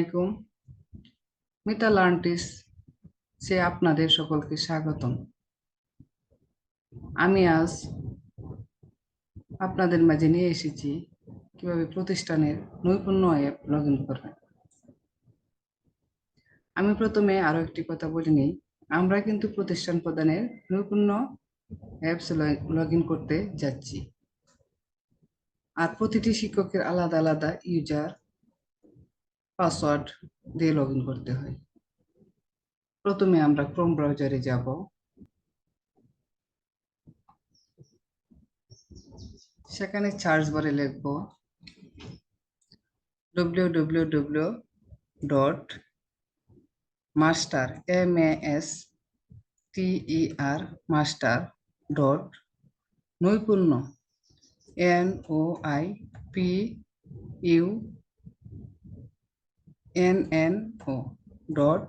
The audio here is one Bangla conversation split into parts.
আলাইকুম। মিতাল আর্টিস সে আপনাদের সকলকে স্বাগতম। আমি আজ আপনাদের মাঝে নিয়ে এসেছি কীভাবে প্রতিষ্ঠানের নৈপুণ্য অ্যাপ লগ ইন করবেন। আমি প্রথমে আরও একটি কথা বলে নিই। আমরা কিন্তু প্রতিষ্ঠান প্রদানের নৈপুণ্য অ্যাপস লগ ইন করতে যাচ্ছি। আর প্রতিটি শিক্ষকের আলাদা আলাদা ইউজার পাসওয়ার্ড দিয়ে লগ করতে হয়। প্রথমে আমরা ক্রোম ব্রাউজারে যাব। সেখানে সার্চ বারে লিখব W dot master M S T E R master dot Naipunno N O I P U N N O dot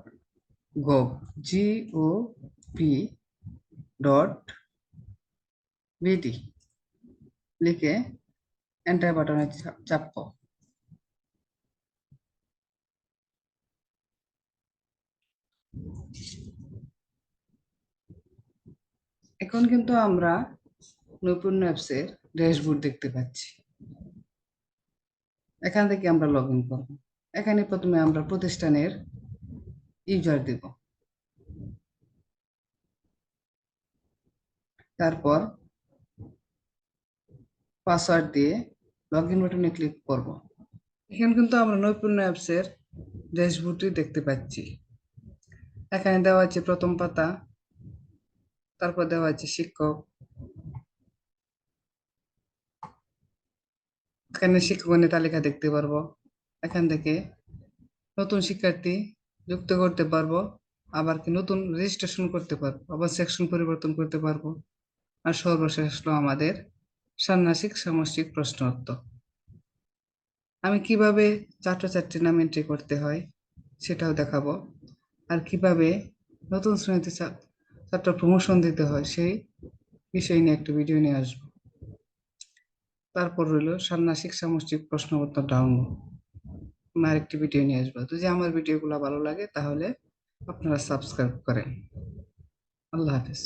gov G O P dot BD লিখে এন্টার বাটনে চাপব। এখন কিন্তু আমরা নৈপুণ্য অ্যাপসের ড্যাশবোর্ড দেখতে পাচ্ছি। এখান থেকে আমরা লগ ইন করব। এখানে প্রথমে আমরা প্রতিষ্ঠানের ইউজার দেব। তারপর পাসওয়ার্ড দিয়ে লগ ইন বাটনে ক্লিক করব। এখানে কিন্তু আমরা নৈপুণ্য অ্যাপসের ড্যাশবোর্ডটি দেখতে পাচ্ছি। এখানে দেওয়া আছে প্রথম পাতা, তারপর দেওয়া আছে শিক্ষক। এখানে শিক্ষকগণের তালিকা দেখতে পারব। এখান থেকে নতুন শিক্ষার্থী যুক্ত করতে পারব, আবার কি নতুন রেজিস্ট্রেশন করতে পারব, আবার সেকশন পরিবর্তন করতে পারব। আর সর্বশেষ হলো আমাদের ষান্মাসিক সামষ্টিক প্রশ্ন উত্তর আমি কীভাবে ছাত্রছাত্রী নাম এন্ট্রি করতে হয় সেটাও দেখাবো। আর কীভাবে নতুন শ্রেণীতে ছাত্র প্রমোশন দিতে হয় সেই বিষয় নিয়ে একটা ভিডিও নিয়ে আসব। তারপর রইল ষান্মাসিক সামষ্টিক প্রশ্ন উত্তর ডাউনলোড আরেকটি ভিডিও নিয়ে আসব। যদি আমার ভিডিওগুলো ভালো লাগে, তাহলে আপনারা সাবস্ক্রাইব করেন। আল্লাহ হাফিজ।